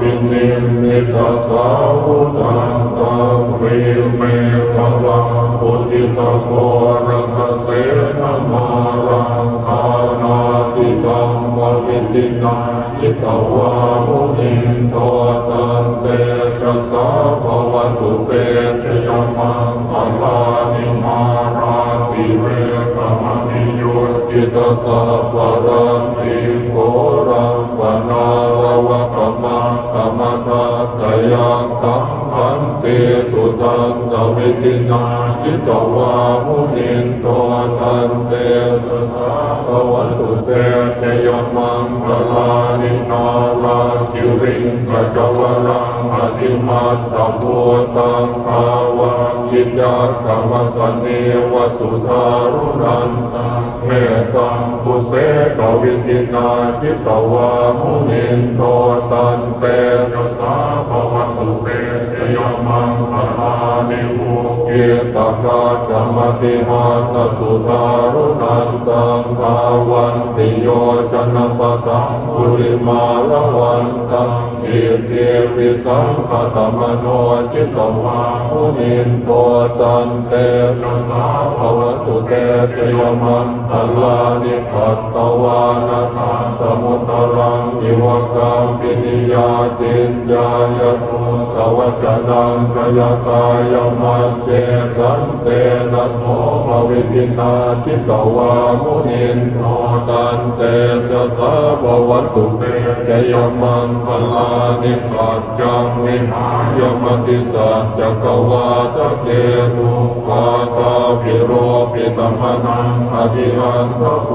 ปินิมิตาสาวุตังตังเวเมภวังปุติตะโกรัสเสนมารังคานาติตังววิตินาจิตวามุนินโทตันเตชะสาภวันตุเตชยมังคลานิมาราติเวกมณิโยจิตสัพพะรังติโก ยังตังพันเตสุตันตวิตินาจิตวามุนินโทตันเตสสะภวันตุเตชยมังกลานินาลาจิริงกจวรังอธิมัตตพุตังภาวา งยิจักขมสันเนวสุธารุนันตังเมตังปุเสกวินินาจิตวามุนินโตตันเตชะสาภวตุเต ภูเกตกาจมติหัตสุธารุนันตังภาวันติโยจนะปะตังกุลิมาลวันตังเอเทวิสังคตมโนจิตวามุนินโทตันเตชะสาภวตุเตชยมังคลานิปัตตวานาคาตมุตรังอิวกัมปินิยาจินจายตุตวัจนังขยกายมัจเจสันเตนะโสภวิตินาจิตวามุนินโทตันเตชะสาภวตุเตชยมังคลานิสัจจังวิหายมติสัจจกวาทะเกตุวาตาปิโรปิตมนังอภิหันทโพ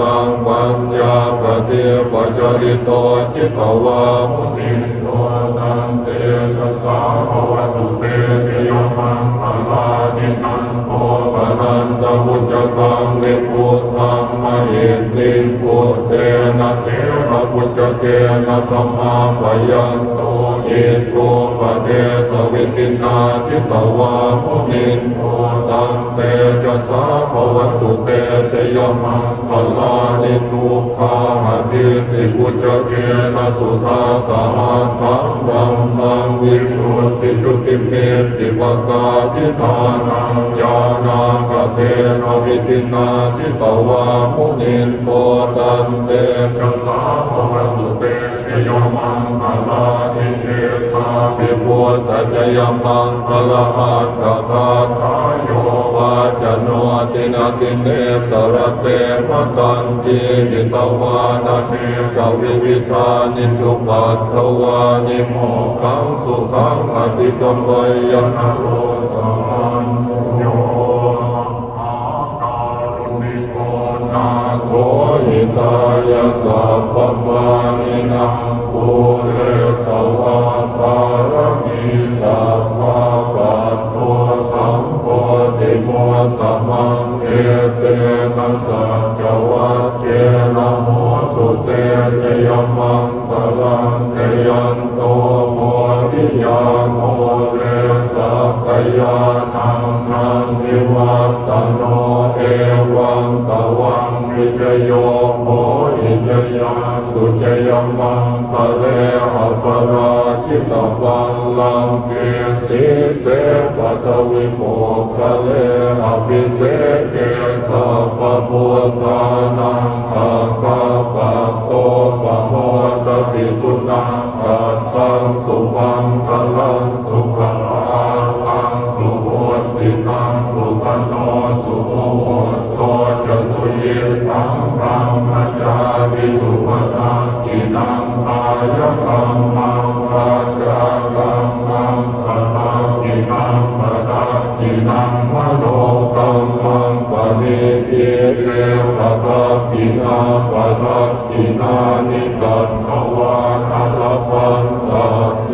ตังปัญญาปเทปจริโตจิตวามุนินโทตันเตชะสาภวตุเตชยมัง นันตมุจตังวิพุตังมหิติพุเตนะเทระพุจเตนะธรรมาปยันต อิโตปะเทสวิตินาจิตวามุนินโทตันเตชะสาภวตุเตชยมังคลานิทุกขาหติติพุจเกนะสุธาตาหันตังธัมมังวิสุทธิจุติเมติปกาทิทานังญาณังกเตนวิตินาจิตวามุนินโทตันเตชะสาภวตุเต ชยมังคลานิเทธาปิพุทธจยมังคลาหัตถทาทายโยวาจโนตินาติเนสรเตมตันติหิตวานาเนกวิวิธานิจุปัตถวานิโมขังสุขังอติกมวยยนโรสัม หิตายาสัพพมานินังปุเรตวาปารมีสัพพะปัตโตสัมโพธิโมตตมังเอเตนะสัจวัจเจนะโมตุเตชยมังคลังเทยันโตโพธิญาณโมเรสัพยานังนังนิวัตโนเอวังตวังวิจโย ยาสุจยมังคะเลอปราชิตวังลังเกสิเสปัตวิโมคะเลอภิเสเกสัพพุทานังอาคาปะโตปะโมตติสุนังกัตตังสุมา ทินาปะทากินานิกันทวานาลพันตะเท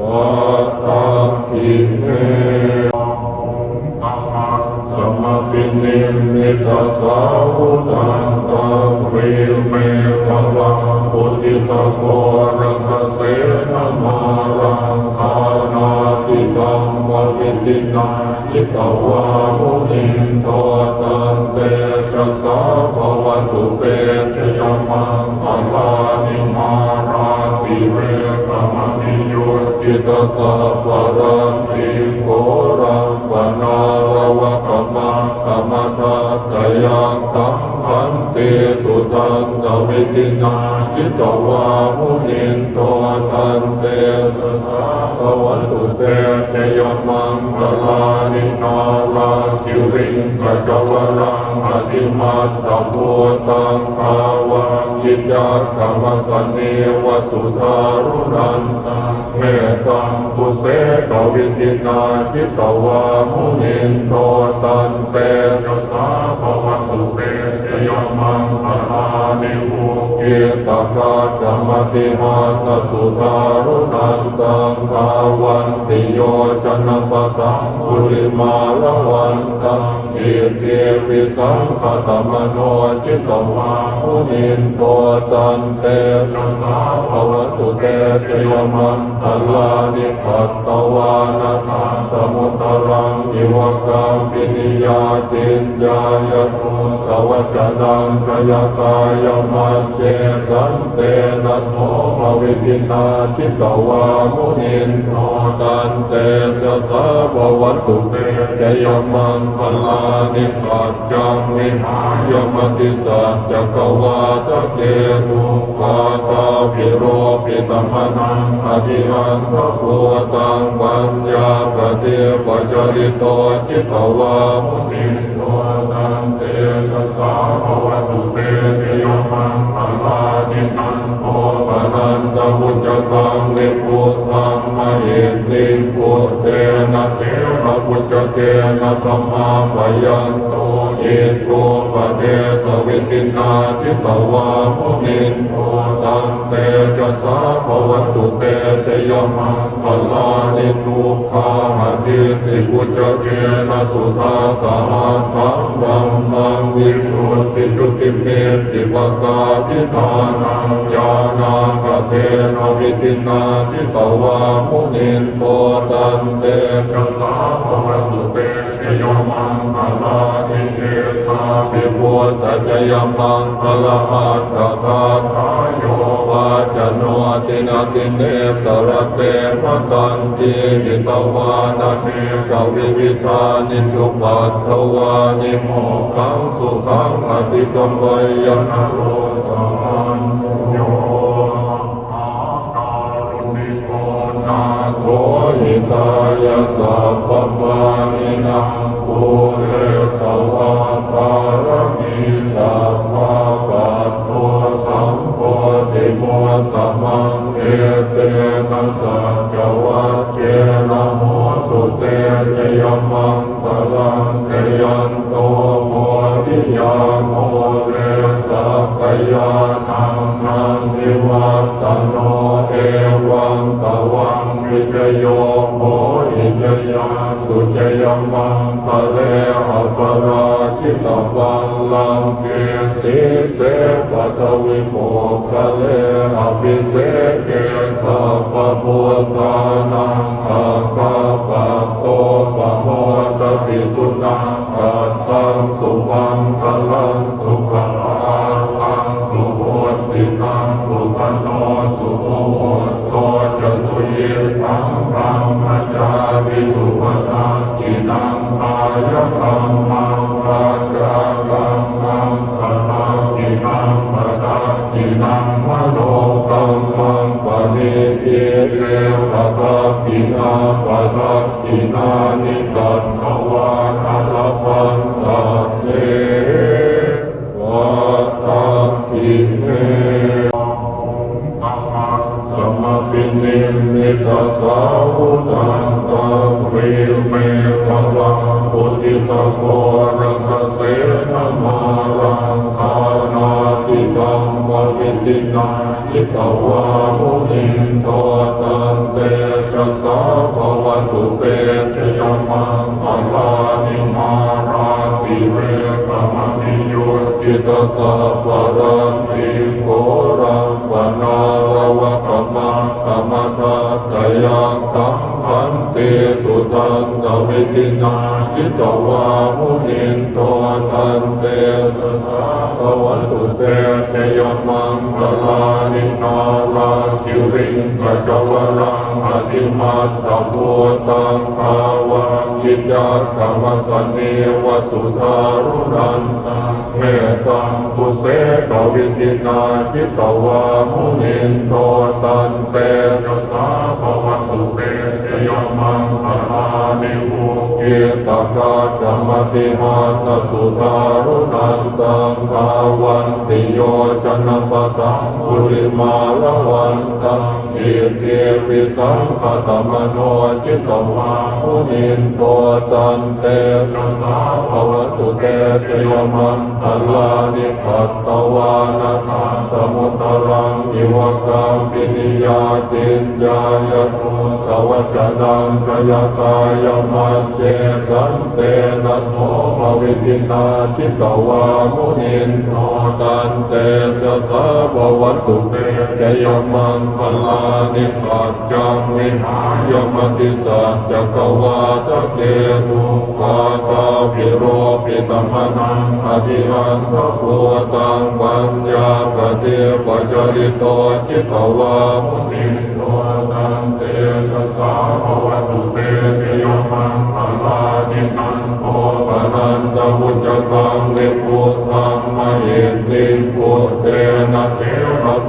วะตาคิเนสมปินิมิตาสาวุตังตังเวเมภวังปุติตะโกรัสเสนมารังคานาติตังววิตินาจิตวามุนิ สัพพะรัง พันเตสุทันตวิตินาจิตวามุนินโตทันเตสสะภวันตุเตเตยมังกลานินาลาคิริงกจวรังอธิมัตตพุตังภาวังยิจักขมสันเนวสุธารุนันตังเมตังปุเสกวิตินาจิตวามุนินโต กตกาจมติหาตสุตารุนันตังทาวันติโยจนปตังกุลิมาลวันตังเอเทวิสังคตมโนจิตตวาหุนินโตตันเตระสาภวั นตุเตยมังคลานิปัตตวานาคาตมุตรังอิวกังปินิยาจินจายตุตวัจนังกายกายมัจเจสันเตนะโสภวิปินาจิตวามุนินโตันเตจะสาบวัตตุเตจยมังคลานิสัจจังวิหายมติสัจจกวาตเกตุวาตาิโรปิตมนังอภิหันทโพตังปัญญาปเทปจริโตจิตวามุนิโทตันเตชะสาภวตุเตเทยมังคลานินันโทปนันตมุจตังวิพุทังมเหติพุเตนะเทระพุจเตนะธรรมาปยัน โตเยโตปะเทสวิตินาจิตวามุนินโทตันเตชะสาภวัตุเตเทยมังคลานิทุกขาหติติพุจเกนะสุธาตาทังดัมมังวิสุทธิจุติเมติปกาทิทานังญาณาคเทนวิตินาจิตวามุนินโตตันเตชะสาภวัตุเตเทยมัง ปิพุทธจยมังคลมัตถทาทายโยวาจโนตินาติเนสรเตมตันติหิตวานาเนกวิวิธานิจุปัตถวานิโมขังสุขังอติกมวยยนะโรสมันโยอาการุณิโกนาโทหิตายสัพพมานินังภูเรตวา เตนะสัจวัจเจนะโมตุเตจยมังคลังเทยันโตโพธิยาโมเรสัพพยานังนังนิวัตโนเอวังตวังวิจโยโหหิจยาสุจยมังคะเลอปราชิตวังลังเกสีเสปตวิโมคะเลอภิเสเก สัพพพุทธานังอาคาปะโตปะโมตติสุนังกัตตังสุมังคลังสุ นานิกันทวานาลพันตะเทวะทักขิเนสมปินิมิตาสาวุตันตังเวเมภวังปุติตโกรัสเสนมารังคานาติตังววิตินาจิตวามุนิ สัพพะรังติโครังปนาลวะกมังกมทัตตยังคัมพันเตสุทันตวิตินาจิตวามุนินโตตันเตสสะภวันตุเตเตยมังคลานินา คิริงกจวรังอธิมาตตโพตังภาวังยิจจกรรมสเนวสุธารุนันตังเมตังปุเสกวินินาจิตวามุนินโตตันเตจะสาภวตุเตจยมัง ภูเกตกาจมติหานสุธารุนันตังภาวันติโยจนะปะตังกุลิมาลวันตังเอเทวิสังคตมโนจิตวามุนินโตตันเตจะสาภวตุเตจยมังคลานิปัตตวานาคาตมุตรังอิวกัมปินิยาจินจายตุตวัจนังกยกายมัจเจสันเตนะโสภวิตินาจิตวามุนินโตตันเตจะสาภวัตุเตจยมังคลานิสัจจังวิหายมติสัจจกวาทะเกตุวาตาปิโรปิตมนังอภิหันทโพตังปัญญาปเทปจริโตจิตวามุนิ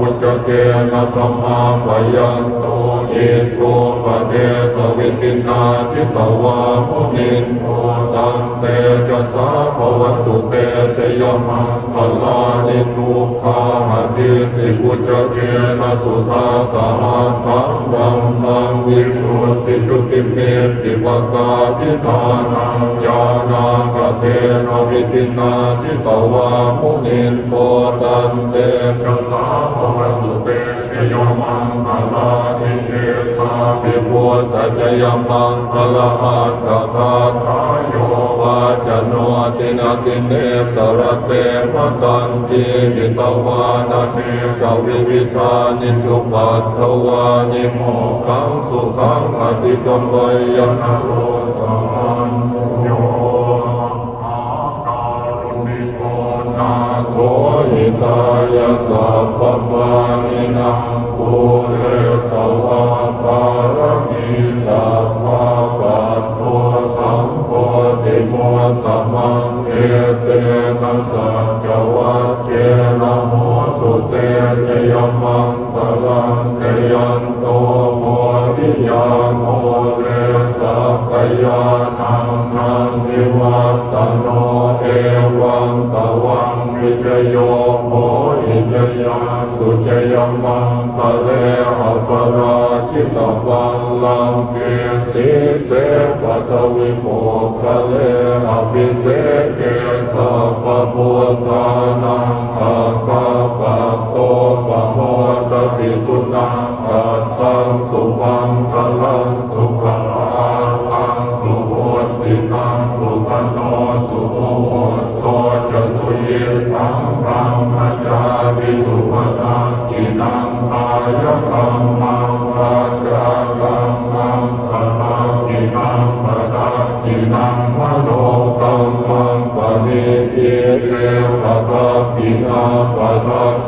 มุจเกนะธรรมาปยันโตเอโตปะเทสวิตินาจิตวามุนินโต เตชะสาภวตุเตเทยมังคลานิทุกขาหติติปุจเกนะสุธาตาหันตังดัมมังวิสุทธิจุติเมติปกาทิทานังญาณังกเทนะวิตินาจิตวามุนินโตตันเตชะสาภวตุเตเทยมังคลานิเตาปิปุตตะจยมังคลหัตถทาทายโยวาจโนตินาติเนสรเตมตันติหิตวานาเนกวิวิธานิจุปัตถวานิโมขังสุขังอติกมวยยนะโรสัมโยอาการุณิโกหิตายสัพพมานินังปุเร ยาสุจยมังคะเลอปราชิตวังลังเกสีเสปัตวิโมคะเลอภิเสเกสัพพุทธานังอาคาปะโตปะโมตติสุนังกัตตังสุมังคลังสุขลาภังสุโหติตังสุขโนสุโหโตจะสุเยตังพระ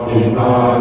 เ